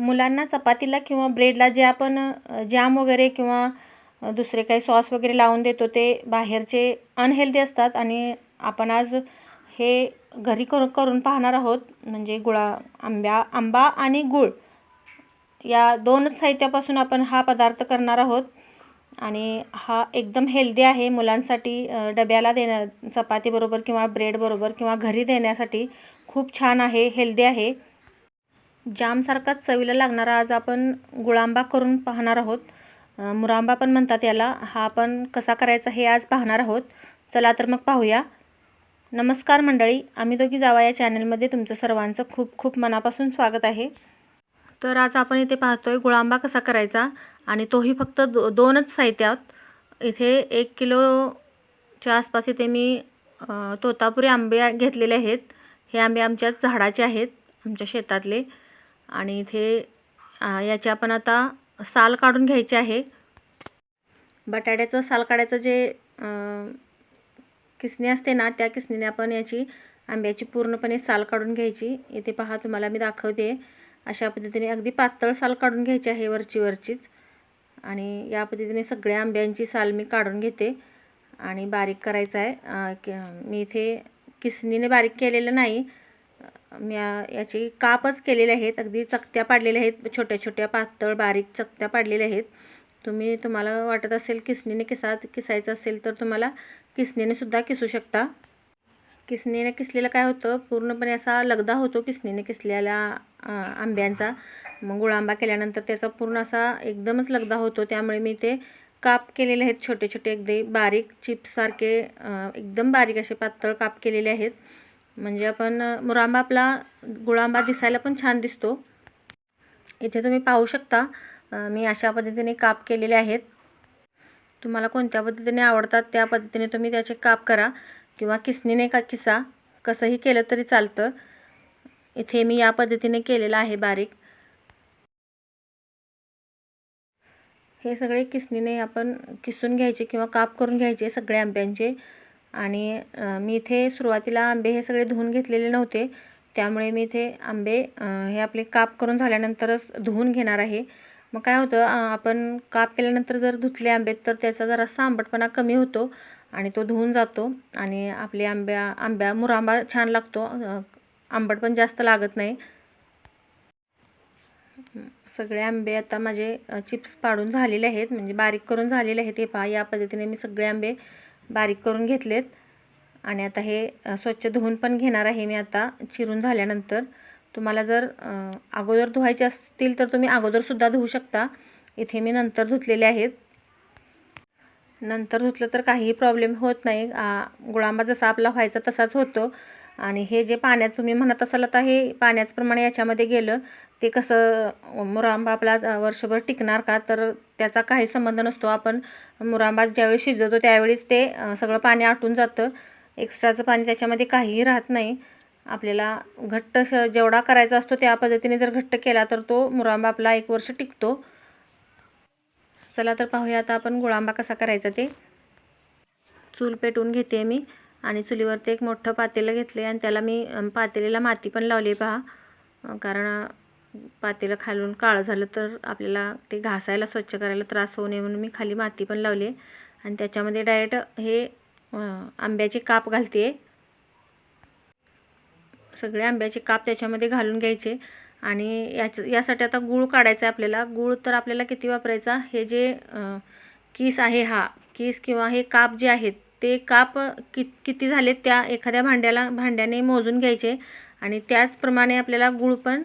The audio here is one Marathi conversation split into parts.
मुलांना चपातीला किंवा ब्रेडला जे आपण जॅम वगैरे किंवा दुसरे काही सॉस वगैरे लावून देतो ते बाहेरचे अनहेल्दी असतात आणि आपण आज हे घरी कर करून पाहणार आहोत. म्हणजे गुळा आंब्या आंबा आणि गूळ या दोनच साहित्यापासून आपण हा पदार्थ करणार आहोत. आणि हा एकदम हेल्दी आहे मुलांसाठी डब्याला देण्या चपातीबरोबर किंवा ब्रेडबरोबर किंवा घरी देण्यासाठी खूप छान आहे हेल्दी आहे. जामसारखाच चवीला लागणारा आज आपण गुळांबा करून पाहणार आहोत. मुरांबा पण म्हणतात याला. हा आपण कसा करायचा हे आज पाहणार आहोत. चला तर मग पाहूया. नमस्कार मंडळी. आम्ही दोघी जावा या चॅनलमध्ये तुमचं सर्वांचं खूप खूप मनापासून स्वागत आहे. तर आज आपण इथे पाहतोय गुळांबा कसा करायचा आणि तोही फक्त दो दोनच साहित्यात. इथे एक किलोच्या आसपास इथे मी तोतापुरी आंबे घेतलेले आहेत. हे आंबे आमच्या झाडाचे आहेत आमच्या शेतातले. आणि इथे याची याचे आपण आता साल काढून घ्यायचे आहे. बटाट्याचं साल काढायचं जे किसणी असते ना त्या किसणीने आपण याची आंब्याची पूर्णपणे साल काढून घ्यायची. इथे पहा तुम्हाला मी दाखवते. अशा पद्धतीने अगदी पातळ साल काढून घ्यायची आहे वरची वरचीच. आणि या पद्धतीने सगळ्या आंब्यांची साल मी काढून घेते. आणि बारीक करायचं आहे. मी इथे किसणीने बारीक केलेलं नाही. मी या- याची कापच केलेले आहेत. अगदी चकत्या पाडलेल्या आहेत. छोट्या छोट्या पातळ बारीक चकत्या पाडलेल्या आहेत. तुम्ही तुम्हाला वाटत असेल किसणीने किसा किसायचं असेल तर तुम्हाला किसणीने सुद्धा किसू शकता. किसणीने किसलेलं काय होतं? पूर्णपणे असा लगदा होतो किसणीने किसलेल्या आंब्यांचा. मग गुळांबा केल्यानंतर त्याचा पूर्ण असा एकदमच लगदा होतो. त्यामुळे मी ते काप केलेले आहेत. छोटे छोटे अगदी बारीक चिप्ससारखे एकदम बारीक असे पातळ काप केलेले आहेत. म्हणजे आपण मुरांबा आपला गुळांबा दिसायला पण छान दिसतो. इथे तुम्ही पाहू शकता मी अशा पद्धतीने काप केलेले आहेत. तुम्हाला कोणत्या पद्धतीने आवडतात त्या पद्धतीने तुम्ही त्याचे काप करा किंवा किसणीने का किसा कसंही केलं तरी चालतं. इथे मी या पद्धतीने केलेलं आहे बारीक. हे सगळे किसणीने आपण किसून घ्यायचे किंवा काप करून घ्यायचे सगळे आंब्यांचे. आणि मी इथे सुरुवातीला आंबे हे सगळे धुवून घेतलेले नव्हते. त्यामुळे मी इथे आंबे हे आपले काप करून झाल्यानंतरच धुवून घेणार आहे. मग काय होतं आपण काप केल्यानंतर जर धुतले आंबे तर त्याचा जरासा आंबटपणा कमी होतो आणि तो धुवून जातो आणि आपले आंब्या आंब्या मुरांबा छान लागतो. आंबट पण जास्त लागत नाही. सगळे आंबे आता माझे चिप्स पाडून झालेले आहेत. म्हणजे बारीक करून झालेले आहेत हे पहा. या पद्धतीने मी सगळे आंबे बारीक करून घेतलेत. आणि आता हे स्वच्छ धुवून पण घेणार आहे मी आता चिरून झाल्यानंतर. तुम्हाला जर अगोदर धुवायचे असतील तर तुम्ही अगोदरसुद्धा धुवू शकता. इथे मी नंतर धुतलेले आहेत. नंतर धुतलं तर काहीही प्रॉब्लेम होत नाही. गुळांबा जसा आपला व्हायचा तसाच होतो. आणि हे जे पाण्यात तुम्ही म्हणत असाल आता हे पाण्याचप्रमाणे याच्यामध्ये गेलं ते कसं मुरांबा आपला वर्षभर टिकणार का? तर त्याचा काही संबंध नसतो. आपण मुरांबा ज्यावेळी शिजवतो त्यावेळीच ते सगळं पाणी आटून जातं. एक्स्ट्राचं पाणी त्याच्यामध्ये काहीही राहत नाही. आपल्याला घट्ट श- जेवढा करायचा असतो त्या पद्धतीने जर घट्ट केला तर तो मुरांबा आपला एक वर्ष टिकतो. चला तर पाहूया आता आपण गुळांबा कसा करायचा ते. चूल पेटवून घेते मी. आणि चुलीवरती एक मोठं पातेलं घेतले आणि त्याला मी अम, पातेलीला माती पण लावली पहा. कारण पातेलं खालून काळं झालं तर आपल्याला ते घासायला स्वच्छ करायला त्रास होऊ नये म्हणून मी खाली माती पण लावली आहे. आणि त्याच्यामध्ये डायरेक्ट हे आंब्याचे काप घालते सगळे आंब्याचे काप त्याच्यामध्ये घालून घ्यायचे. आणि याच यासाठी आता गूळ काढायचा आहे आपल्याला. गूळ तर आपल्याला किती वापरायचा? हे जे अ, किस आहे हा किस किंवा हे काप जे आहेत ते काप कि किती झाले त्या एखाद्या भांड्याला भांड्याने मोजून घ्यायचे आणि त्याचप्रमाणे आपल्याला गूळ पण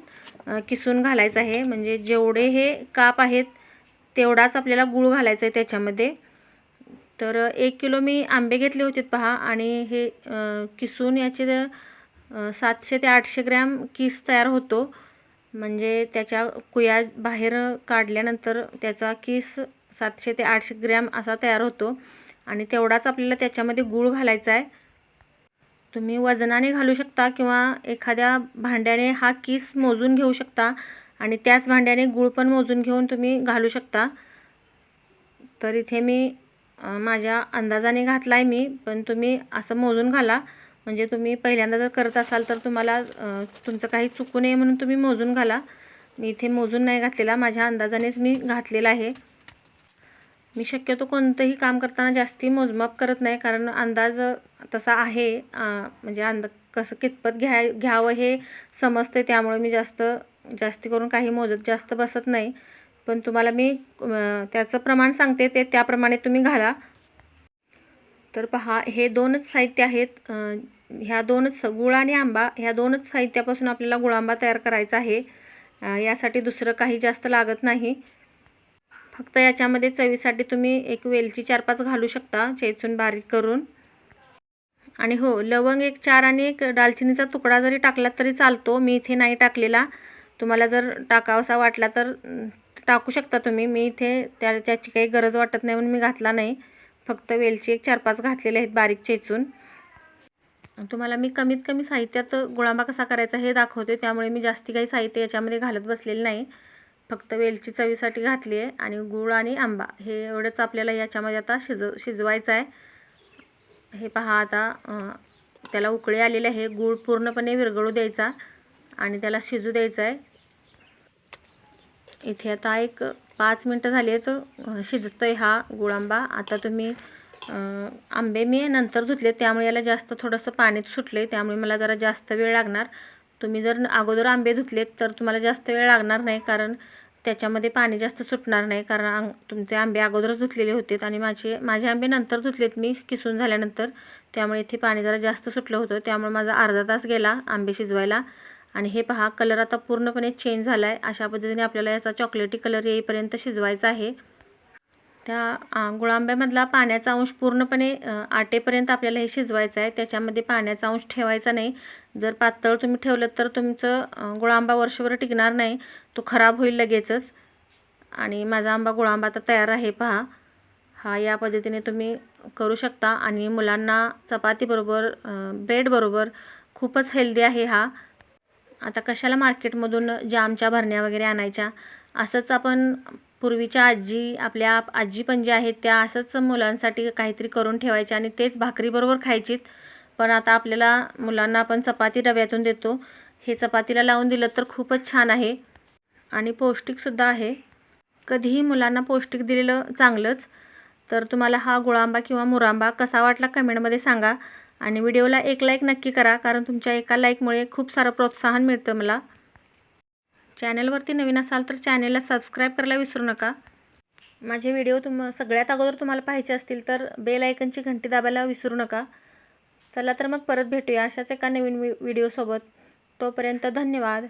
किसून घालायचं आहे. म्हणजे जेवढे हे काप आहेत तेवढाच आपल्याला गूळ घालायचा आहे त्याच्यामध्ये. तर एक किलो मी आंबे घेतले होते पहा आणि हे किसून याचे सातशे ते आठशे ग्रॅम किस तयार होतो. म्हणजे त्याच्या कुया बाहेर काढल्यानंतर त्याचा किस सातशे ते आठशे ग्रॅम असा तयार होतो. आणि तेवढाच आपल्याला त्याच्यामध्ये गूळ घालायचा आहे. तुम्ही वजनाने घालू शकता किंवा एखाद्या भांड्याने हा किस मोजून घेऊ शकता आणि त्याच भांड्याने गूळ पण मोजून घेऊन तुम्ही घालू शकता. तर इथे मी माझ्या अंदाजाने घातला आहे मी पण तुम्ही असं मोजून घाला. म्हणजे तुम्ही पहिल्यांदा जर करत असाल तर तुम्हाला तुमचं काही चुकू नये म्हणून तुम्ही मोजून घाला. मी इथे मोजून नाही घातलेला माझ्या अंदाजानेच मी घातलेला आहे. मी शक्यतो कोणतंही काम करताना जास्ती मोजमाप करत नाही कारण अंदाज तसा आहे. म्हणजे अंद कसं कितपत घ्याय घ्यावं हे समजते त्यामुळे मी जास्त जास्ती करून काही मोजत जास्त बसत नाही. पण तुम्हाला मी त्याचं प्रमाण सांगते ते त्याप्रमाणे तुम्ही घाला. तर पहा हे दोनच साहित्य आहेत. ह्या दोनच गुळ आणि आंबा ह्या दोनच साहित्यापासून आपल्याला गुळांबा तयार करायचा आहे. यासाठी दुसरं काही जास्त लागत नाही. फक्त याच्यामध्ये चवीसाठी तुम्ही एक वेलची चार पाच घालू शकता चेचून बारीक करून. आणि हो लवंग एक चार आणि एक दालचिनीचा तुकडा जरी टाकला तरी चालतो. मी इथे नाही टाकलेला. तुम्हाला जर टाकावासा वाटला तर टाकू शकता तुम्ही. मी इथे त्या त्याची काही गरज वाटत नाही म्हणून मी घातला नाही. फक्त वेलची एक चार पाच घातलेले आहेत बारीक चेचून. तुम्हाला मी कमीत कमी साहित्यात गुळांबा कसा करायचा हे दाखवते. त्यामुळे मी जास्ती काही साहित्य याच्यामध्ये घालत बसलेलं नाही. फक्त वेलची चवीसाठी घातली आहे आणि गूळ आणि आंबा. हे एवढंच आपल्याला याच्यामध्ये आता शिजव शिजवायचं आहे. हे पहा आता त्याला उकळी आलेली आहे. गूळ पूर्णपणे विरघळू द्यायचा आणि त्याला शिजू द्यायचं आहे. इथे आता एक पाच मिनटं झाली आहेत अं, शिजतोय हा गुळांबा आता तुम्ही आंबे मी नंतर धुतले त्यामुळे याला जास्त थोडंसं पाणी सुटले त्यामुळे मला जरा जास्त वेळ लागणार. तुम्ही जर अगोदर आंबे धुतलेत तर तुम्हाला जास्त वेळ लागणार नाही कारण त्याच्यामध्ये पाणी जास्त सुटणार नाही कारण आंग तुमचे आंबे अगोदरच धुतलेले होते आणि माझे माझे आंबे नंतर धुतलेत मी किसून झाल्यानंतर. त्यामुळे इथे पाणी जरा जास्त सुटलं होतं. त्यामुळे माझा अर्धा तास गेला आंबे शिजवायला. आणि हे पहा कलर आता पूर्णपणे चेंज झाला आहे अशा पद्धतीने आपल्याला याचा चॉकलेटी कलर येईपर्यंत शिजवायचा आहे. त्या गुळांब्यामधला पाण्याचा अंश पूर्णपणे आटेपर्यंत आपल्याला हे शिजवायचं आहे. त्याच्यामध्ये पाण्याचा अंश ठेवायचा नाही. जर पातळ तुम्ही ठेवलं तर तुमचं गुळांबा वर्षभर टिकणार नाही. तो खराब होईल लगेचच. आणि माझा आंबा गुळांबा आता तयार आहे पहा. हा या पद्धतीने तुम्ही करू शकता. आणि मुलांना चपातीबरोबर ब्रेडबरोबर खूपच हेल्दी आहे हा. आता कशाला मार्केटमधून जामच्या भरण्या वगैरे आणायच्या? असंच आपण पूर्वीच्या आजी आपल्या आजी पण ज्या आहेत त्या असंच मुलांसाठी काहीतरी करून ठेवायच्या आणि तेच भाकरीबरोबर खायचीत. पण आता आपल्याला मुलांना आपण चपाती डब्यातून देतो. हे चपातीला लावून दिलं तर खूपच छान आहे. आणि पौष्टिकसुद्धा आहे. कधीही मुलांना पौष्टिक दिलेलं चांगलंच. तर तुम्हाला हा गुळांबा किंवा मुरांबा कसा वाटला कमेंटमध्ये सांगा. आणि व्हिडिओला एक लाईक नक्की करा कारण तुमच्या एका लाईकमुळे खूप सारं प्रोत्साहन मिळतं मला. चॅनलवरती नवीन असाल तर चॅनेलला सबस्क्राईब करायला विसरू नका. माझे व्हिडिओ तुम सगळ्यात अगोदर तुम्हाला पाहिजे असतील तर बेल आयकनची घंटी दाबायला विसरू नका. चला तर मग परत भेटूया अशाच एका नवीन व्हिडिओसोबत. तोपर्यंत धन्यवाद.